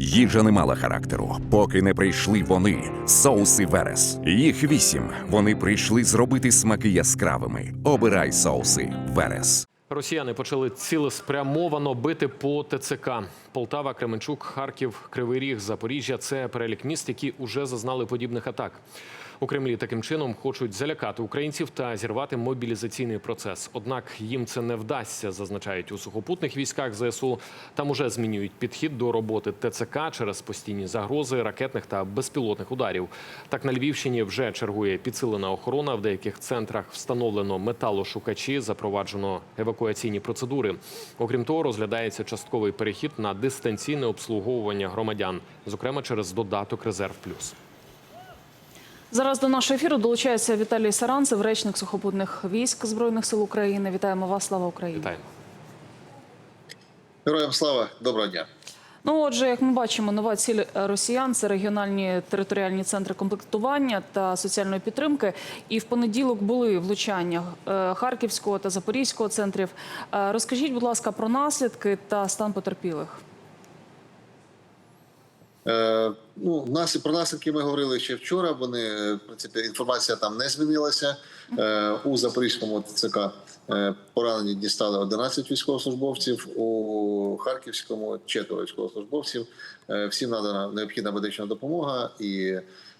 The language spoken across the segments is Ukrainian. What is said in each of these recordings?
Їжа не мала характеру, поки не прийшли вони, соуси Верес. Їх вісім. Вони прийшли зробити смаки яскравими. Обирай соуси Верес. Росіяни почали цілеспрямовано бити по ТЦК. Полтава, Кременчук, Харків, Кривий Ріг, Запоріжжя це перелік міст, які вже зазнали подібних атак. У Кремлі таким чином хочуть залякати українців та зірвати мобілізаційний процес. Однак їм це не вдасться, зазначають у сухопутних військах ЗСУ. Там уже змінюють підхід до роботи ТЦК через постійні загрози ракетних та безпілотних ударів. Так на Львівщині вже чергує підсилена охорона. В деяких центрах встановлено металошукачі, запроваджено евакуаційні процедури. Окрім того, розглядається частковий перехід на дистанційне обслуговування громадян, зокрема через додаток Резерв Плюс. Зараз до нашого ефіру долучається Віталій Саранцев, речник сухопутних військ збройних сил України. Вітаємо вас, слава Україні. Вітаємо. Героям слава, доброго дня. Ну, отже, як ми бачимо, нова ціль росіян це регіональні територіальні центри комплектування та соціальної підтримки. І в понеділок були влучання е, Харківського та Запорізького центрів. Е, Розкажіть, будь ласка, про наслідки та стан потерпілих. Е, ну, нас- про наслідки ми говорили ще вчора. Вони е, в принципі інформація там не змінилася. Е, у Запорізькому ТЦК поранені дістали 11 військовослужбовців. У Харківському четверо військовослужбовців. Всім надана необхідна медична допомога, і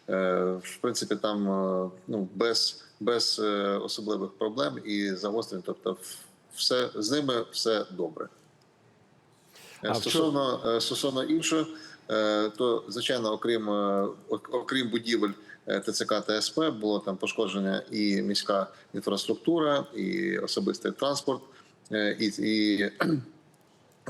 в принципі там ну без, без особливих проблем і загострень. Тобто, все з ними все добре. Стосовно стосовно іншого, то звичайно, окрім е, окрім будівель е, ТЦК та СП, було там пошкодження і міська інфраструктура, і особистий транспорт, е, і, і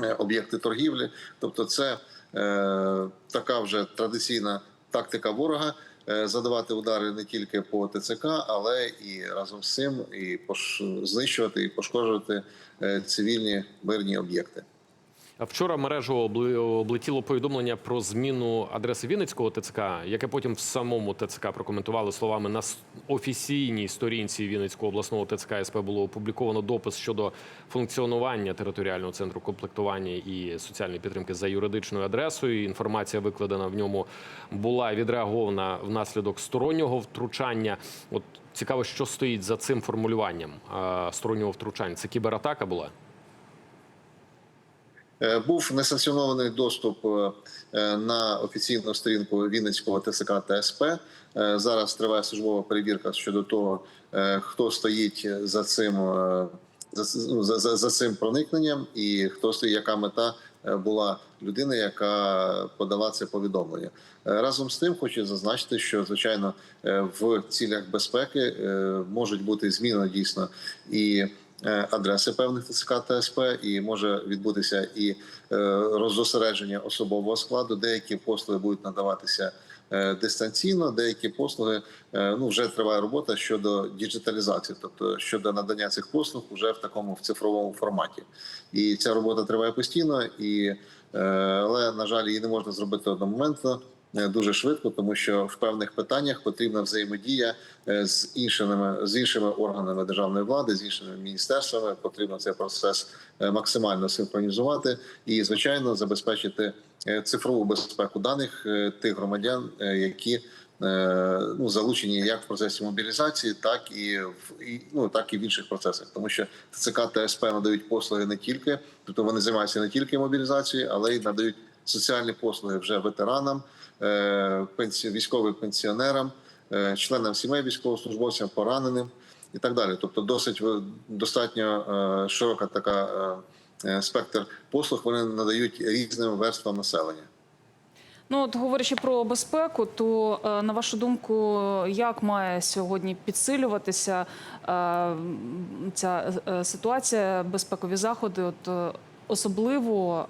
е, об'єкти торгівлі. Тобто, це е, така вже традиційна тактика ворога. е, Задавати удари не тільки по ТЦК, але і разом з цим і знищувати і пошкоджувати е, цивільні мирні об'єкти. Вчора мережу облетіло повідомлення про зміну адреси Вінницького ТЦК, яке потім в самому ТЦК прокоментували словами на офіційній сторінці Вінницького обласного ТЦК СП було опубліковано допис щодо функціонування територіального центру комплектування і соціальної підтримки за юридичною адресою. Інформація викладена в ньому була відреагована внаслідок стороннього втручання. От цікаво, що стоїть за цим формулюванням стороннього втручання. Це кібератака була. Е, Був несанкціонований доступ е, е, на офіційну сторінку Вінницького ТСК та Зараз триває службова перевірка щодо того, хто стоїть за цим за, ну, за, за, за цим проникненням, і хто стоїть, яка мета була людини, яка подала це повідомлення. Разом з тим, хочу зазначити, що звичайно в цілях безпеки можуть бути змінено дійсно і адреси певних ТЦК та СП, і може відбутися і е, роззосередження особового складу. Деякі послуги будуть надаватися е, дистанційно, деякі послуги е, ну вже триває робота щодо діджиталізації, тобто щодо надання цих послуг вже в такому в цифровому форматі. І ця робота триває постійно, і е, але на жаль, її не можна зробити одномоментно. Е, Дуже швидко, тому що в певних питаннях потрібна взаємодія е, з іншими з іншими органами державної влади, з іншими міністерствами. Потрібно цей процес е, максимально синхронізувати і, звичайно, забезпечити цифрову безпеку даних тих громадян, які ну залучені як в процесі мобілізації, так і в і, ну так і в інших процесах, тому що ТЦК та СП надають послуги не тільки, тобто вони займаються не тільки мобілізацією, але й надають соціальні послуги вже ветеранам, е, військовим пенсіонерам, е, членам сімей військовослужбовцям, пораненим і так далі. Тобто, досить достатньо е, широка така спектр послуг. Вони надають різним верствам населення. Ну, от говорячи про безпеку, то на вашу думку, як має сьогодні підсилюватися ця ситуація, безпекові заходи, от особливо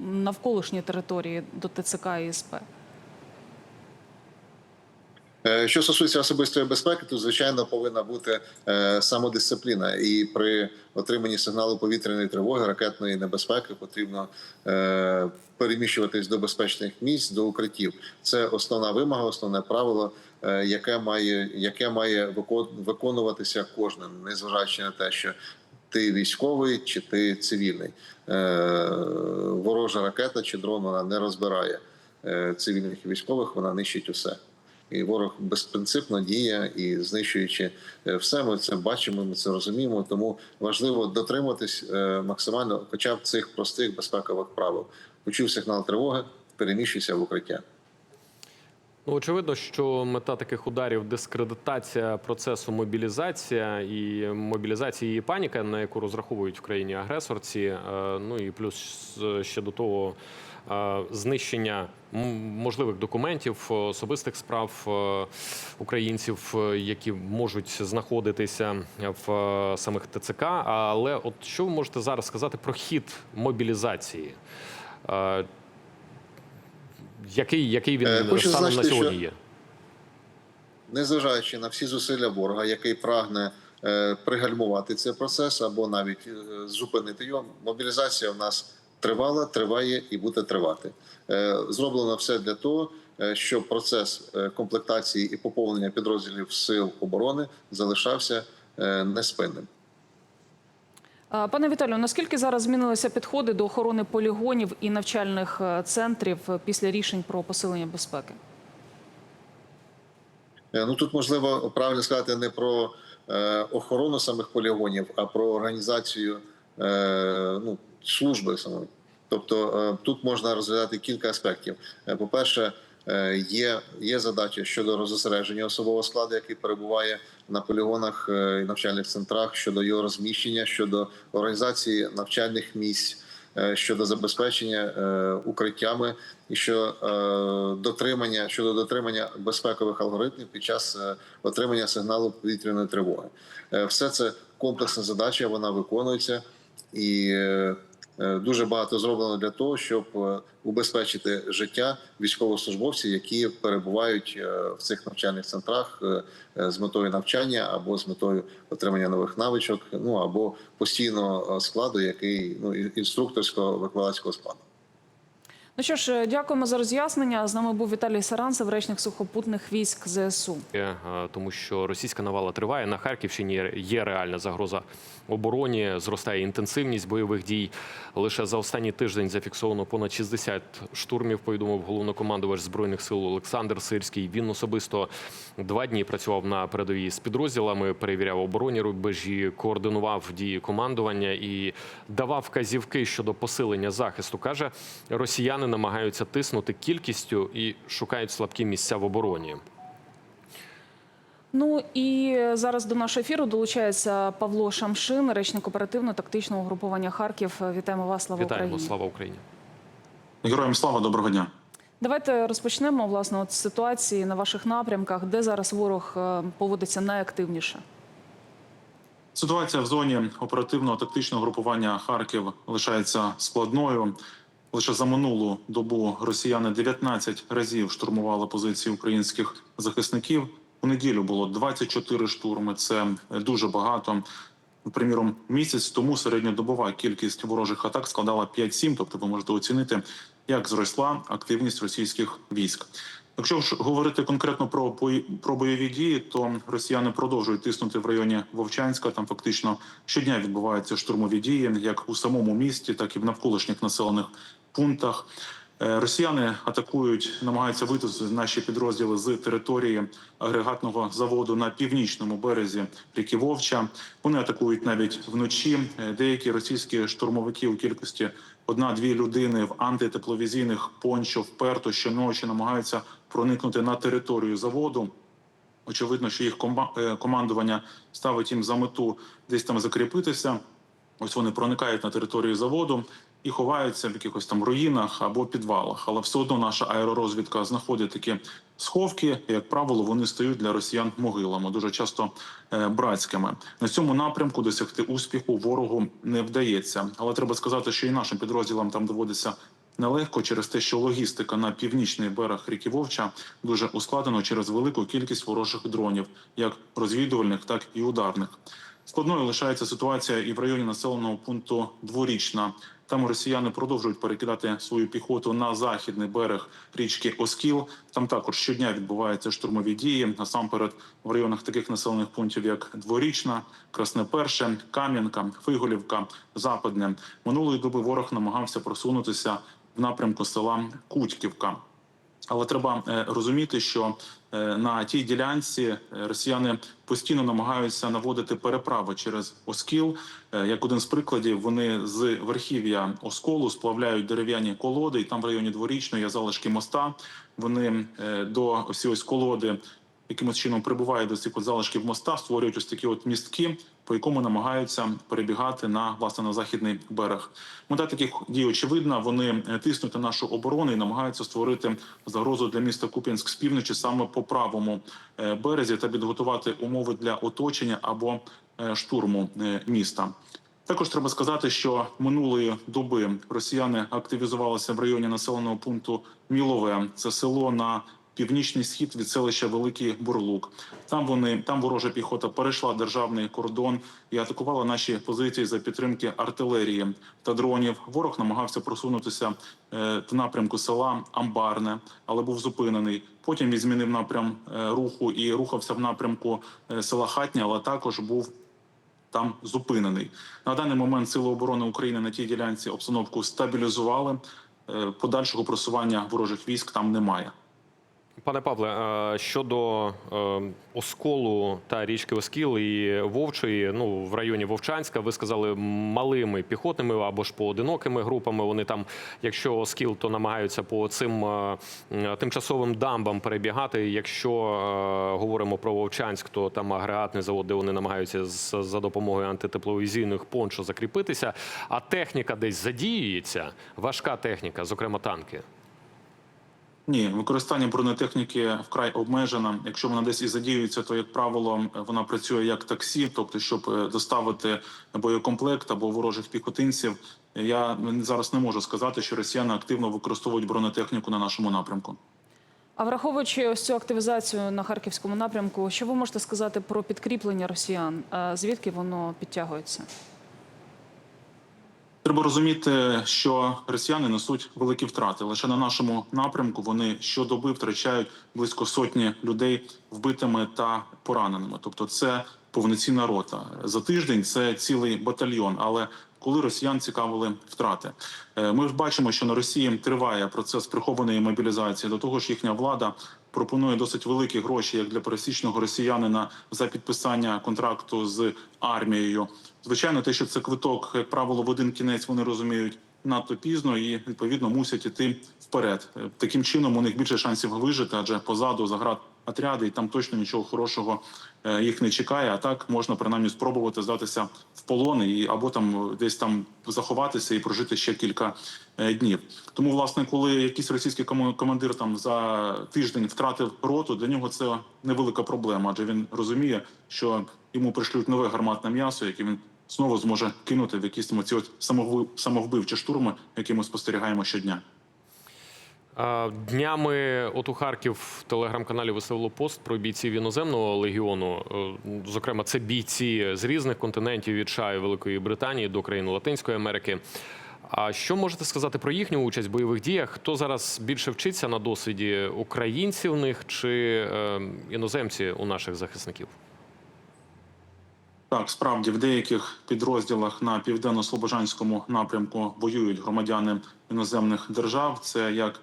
навколишні території до ТЦК і СП? Е, Що стосується особистої безпеки, то звичайно повинна бути е, самодисципліна, і при отриманні сигналу повітряної тривоги, ракетної небезпеки потрібно е, переміщуватись до безпечних місць, до укриттів. Це основна вимога, основне правило, яке має яке має виконуватися кожним, незважаючи на те, що ти військовий чи ти цивільний. Е, Ворожа ракета чи дрон вона не розбирає е, цивільних і військових, вона нищить усе. І ворог безпринципно діє і знищуючи е, все, ми це бачимо, ми це розуміємо. Тому важливо дотримуватись е, максимально, хоча б цих простих безпекових правил. Почув сигнал тривоги, переміщуйся в укриття. Ну, очевидно, що мета таких ударів дискредитація процесу мобілізація і мобілізації і паніка, на яку розраховують в країні агресорці. Е, Ну і плюс е, ще до того е, знищення можливих документів, особистих справ е, українців, е, які можуть знаходитися в е, самих ТЦК. Але от що ви можете зараз сказати про хід мобілізації? Який, який він Е, хочу станом на сьогодні що- є? незважаючи на всі зусилля ворога, який прагне е, пригальмувати цей процес або навіть е, зупинити його, мобілізація в нас тривала, триває і буде тривати. Е, Зроблено все для того, е, щоб процес е, комплектації і поповнення підрозділів сил оборони залишався е, неспинним. Е, Пане Віталію, наскільки зараз змінилися підходи до охорони полігонів і навчальних е, центрів е, після рішень про посилення безпеки? Ну тут можливо правильно сказати не про охорону самих полігонів, а про організацію ну, служби самої. Тобто тут можна розглядати кілька аспектів. Е, По-перше, е, є, є задача щодо розосередження особового складу, який перебуває на полігонах е, і навчальних центрах, щодо його розміщення, щодо організації навчальних місць. е, Щодо забезпечення е, укриттями і що е, дотримання щодо дотримання безпекових алгоритмів під час е, отримання сигналу повітряної тривоги, Е, все це комплексна задача. Вона виконується і е, е, дуже багато зроблено для того, щоб е, убезпечити життя військовослужбовців, які перебувають е, в цих навчальних центрах е, е, з метою навчання або з метою отримання нових навичок, ну або постійного е, складу, який ну інструкторського викладацького складу. Ну що ж, е, дякуємо за роз'яснення. З нами був Віталій Саранцев, речник сухопутних військ ЗСУ. Е, тому що російська навала триває на Харківщині. Є реальна загроза обороні, зростає інтенсивність бойових дій. Лише за останній тиждень зафіксовано понад 60 штурмів. Повідомив головнокомандувач збройних сил Олександр Сирський. Він особисто два дні працював на передовій з підрозділами, перевіряв оборонні рубежі, координував дії командування і давав вказівки щодо посилення захисту. каже, росіяни намагаються тиснути кількістю і шукають слабкі місця в обороні. Ну і зараз до нашого ефіру долучається Павло Шамшин, речник оперативно-тактичного угрупування Харків. Вітаємо вас, слава Вітаємо, Україні. слава Україні. Героям слава, доброго дня. Давайте розпочнемо власне от з ситуації на ваших напрямках, де зараз ворог е, поводиться найактивніше. Ситуація в зоні оперативного тактичного групування Харків лишається складною. Лише за минулу добу росіяни 19 разів штурмували позиції українських захисників. У неділю було 24 штурми. Це дуже багато. Приміром, місяць тому середньодобова кількість ворожих атак складала 5-7, тобто ви можете оцінити, як зросла активність російських військ. Якщо ж говорити конкретно про про бойові дії, то росіяни продовжують тиснути в районі Вовчанська. Там фактично щодня відбуваються штурмові дії, як у самому місті, так і в навколишніх населених пунктах. Е, Росіяни атакують, намагаються витиснути наші підрозділи з території агрегатного заводу на північному березі ріки Вовча. Вони атакують навіть вночі. Е, Деякі російські штурмовики у кількості одна-дві людини в антитепловізійних пончо вперто щоночі намагаються проникнути на територію заводу. Очевидно, що їх е, командування ставить їм за мету десь там закріпитися. Ось вони проникають на територію заводу і ховаються в якихось там руїнах або підвалах. Але все одно наша аеророзвідка знаходить такі сховки. і, Як правило, вони стають для росіян могилами, дуже часто е, братськими. На цьому напрямку досягти успіху ворогу не вдається. Але треба сказати, що і нашим підрозділам там доводиться нелегко через те, що логістика на північний берег ріки Вовча дуже ускладнено через велику кількість ворожих дронів, як розвідувальних, так і ударних. Складною лишається ситуація і в районі населеного пункту дворічна. Там росіяни продовжують перекидати свою піхоту на західний берег річки Оскіл. Там також щодня відбуваються штурмові дії. Насамперед в районах таких населених пунктів, як Дворічна, Красне Перше, Кам'янка, Фиголівка, Западне. Минулої доби ворог намагався просунутися в напрямку села Кутьківка. Але треба е, розуміти, що е, на тій ділянці е, росіяни постійно намагаються наводити переправи через Оскіл. Як один з прикладів, вони з верхів'я Осколу сплавляють дерев'яні колоди, і там в районі дворічної є залишки моста. Вони до ось ось колоди якимось чином прибувають до цих от залишків моста, створюють ось такі от містки, по якому намагаються перебігати на власне на західний берег. Мета таких дій очевидна. Вони е, тиснуть на нашу оборону і намагаються створити загрозу для міста Куп'янськ з півночі саме по правому е, березі та підготувати умови для оточення або е, штурму міста. Також треба сказати, що минулої доби росіяни активізувалися в районі населеного пункту Мілове. Це село на північний схід від селища Великий Бурлук. Там вони там ворожа піхота перейшла державний кордон і атакувала наші позиції за підтримки артилерії та дронів. Ворог намагався просунутися е, в напрямку села Амбарне, але був зупинений. Потім він змінив напрям е, руху і рухався в напрямку е, села Хатня, але також був там зупинений. На даний момент Сили оборони України на тій ділянці обстановку стабілізували. Подальшого просування ворожих військ там немає. Пане Павле, щодо е, осколу та річки Оскіл і Вовчої, ну в районі Вовчанська, ви сказали малими піхотними або ж поодинокими групами. Вони там, якщо Оскіл, то намагаються по цим е, тимчасовим дамбам перебігати. Якщо е, говоримо про Вовчанськ, то там агрегатний завод, де вони намагаються за допомогою антитепловізійних пончо закріпитися. А техніка десь задіюється, важка техніка, зокрема танки. Ні, використання бронетехніки вкрай обмежено. Якщо вона десь і задіюється, то як правило вона працює як таксі, тобто, щоб е, доставити боєкомплект або ворожих піхотинців. Я зараз не можу сказати, що росіяни активно використовують бронетехніку на нашому напрямку. А враховуючи ось цю активізацію на харківському напрямку, що ви можете сказати про підкріплення росіян? Звідки воно підтягується? Треба розуміти, що росіяни несуть великі втрати. Лише на нашому напрямку вони щодоби втрачають близько сотні людей вбитими та пораненими. Тобто, це повноцінна рота. За тиждень це цілий батальйон. Але коли росіян цікавили втрати, Е, ми ж бачимо, що на Росії триває процес прихованої мобілізації. До того ж, їхня влада пропонує досить великі гроші як для пересічного росіянина за підписання контракту з армією. Звичайно, те, що це квиток, як правило, в один кінець вони розуміють надто пізно і відповідно мусять іти вперед. Е, Таким чином у них більше шансів вижити, адже позаду заград отряди, і там точно нічого хорошого е, їх не чекає. А так можна принаймні спробувати здатися в полон і або там е, десь там заховатися і прожити ще кілька днів. Тому, власне, коли якийсь російський кома- командир там за тиждень втратив роту, для нього це невелика проблема, адже він розуміє, що йому пришлють нове гарматне м'ясо, яке він знову зможе кинути в якісь там от самовбивчі штурми, які ми спостерігаємо щодня. Днями от у Харків в телеграм-каналі виставило пост про бійців іноземного легіону. Е, Зокрема, це бійці з різних континентів від США Великої Британії до країн Латинської Америки. А що можете сказати про їхню участь в бойових діях? Хто зараз більше вчиться на досвіді українців них чи е, іноземці у наших захисників? Так, справді в деяких підрозділах на південно-слобожанському напрямку воюють громадяни іноземних держав. Це як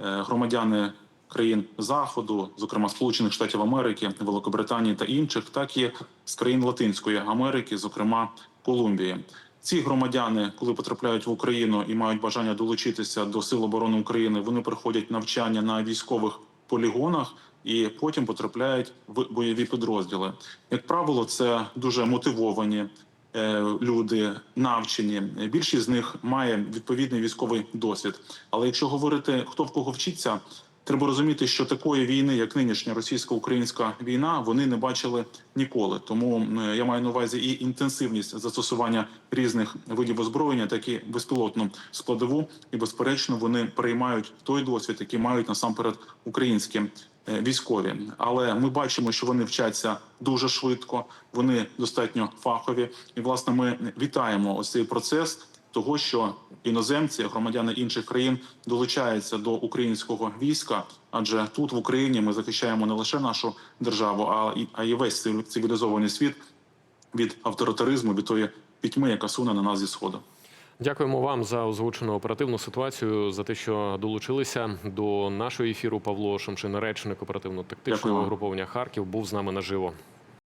е, громадяни країн Заходу, зокрема Сполучених Штатів Америки, Великобританії та інших, так і з країн Латинської Америки, зокрема Колумбії. Ці громадяни, коли потрапляють в Україну і мають бажання долучитися до Сил оборони України, вони проходять навчання на військових полігонах і потім потрапляють в бойові підрозділи. Як правило, це дуже мотивовані е, люди, навчені. Більшість з них має відповідний військовий досвід. Але якщо говорити хто в кого вчиться, треба розуміти, що такої війни, як нинішня російсько-українська війна, вони не бачили ніколи. Тому я маю на увазі і інтенсивність застосування різних видів озброєння, так і безпілотну складову. І безперечно, вони приймають той досвід, який мають насамперед українські військові. Але ми бачимо, що вони вчаться дуже швидко, вони достатньо фахові. І власне ми вітаємо ось цей процес. того, що іноземці, громадяни інших країн долучаються до українського війська, адже тут в Україні ми захищаємо не лише нашу державу, а і а й весь цивілізований світ від авторитаризму, від тої пітьми, яка суне на нас зі сходу. Дякуємо вам за озвучену оперативну ситуацію, за те, що долучилися до нашого ефіру. Павло Шемшин, речник оперативно-тактичного угруповання Харків, був з нами наживо.